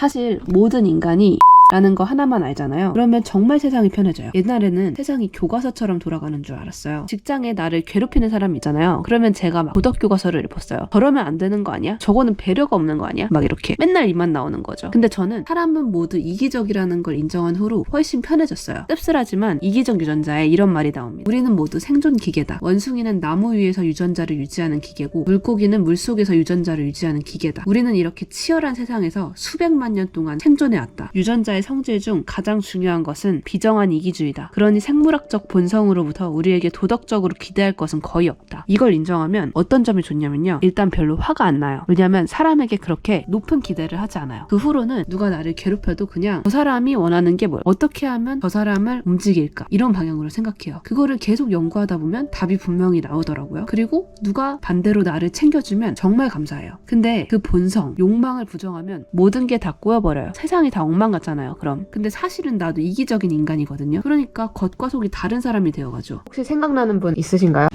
사실 모든 인간이 라는 거 하나만 알잖아요. 그러면 정말 세상이 편해져요. 옛날에는 세상이 교과서처럼 돌아가는 줄 알았어요. 직장에 나를 괴롭히는 사람이 있잖아요. 그러면 제가 막 도덕 교과서를 읽었어요. 저러면 안 되는 거 아니야? 저거는 배려가 없는 거 아니야? 막 이렇게 맨날 이만 나오는 거죠. 근데 저는 사람은 모두 이기적이라는 걸 인정한 후로 훨씬 편해졌어요. 씁쓸하지만 이기적 유전자에 이런 말이 나옵니다. 우리는 모두 생존 기계다. 원숭이는 나무 위에서 유전자를 유지하는 기계고 물고기는 물 속에서 유전자를 유지하는 기계다. 우리는 이렇게 치열한 세상에서 수백만 년 동안 생존해 왔다. 유전자의 성질 중 가장 중요한 것은 비정한 이기주의다. 그러니 생물학적 본성으로부터 우리에게 도덕적으로 기대할 것은 거의 없다. 이걸 인정하면 어떤 점이 좋냐면요. 일단 별로 화가 안 나요. 왜냐면 사람에게 그렇게 높은 기대를 하지 않아요. 그 후로는 누가 나를 괴롭혀도 그냥 저 사람이 원하는 게 뭐야? 어떻게 하면 저 사람을 움직일까? 이런 방향으로 생각해요. 그거를 계속 연구하다 보면 답이 분명히 나오더라고요. 그리고 누가 반대로 나를 챙겨주면 정말 감사해요. 근데 그 본성, 욕망을 부정하면 모든 게 다 꼬여버려요. 세상이 다 엉망 같 잖아요. 그럼. 근데 사실은 나도 이기적인 인간이거든요. 그러니까 겉과 속이 다른 사람이 되어가죠. 혹시 생각나는 분 있으신가요?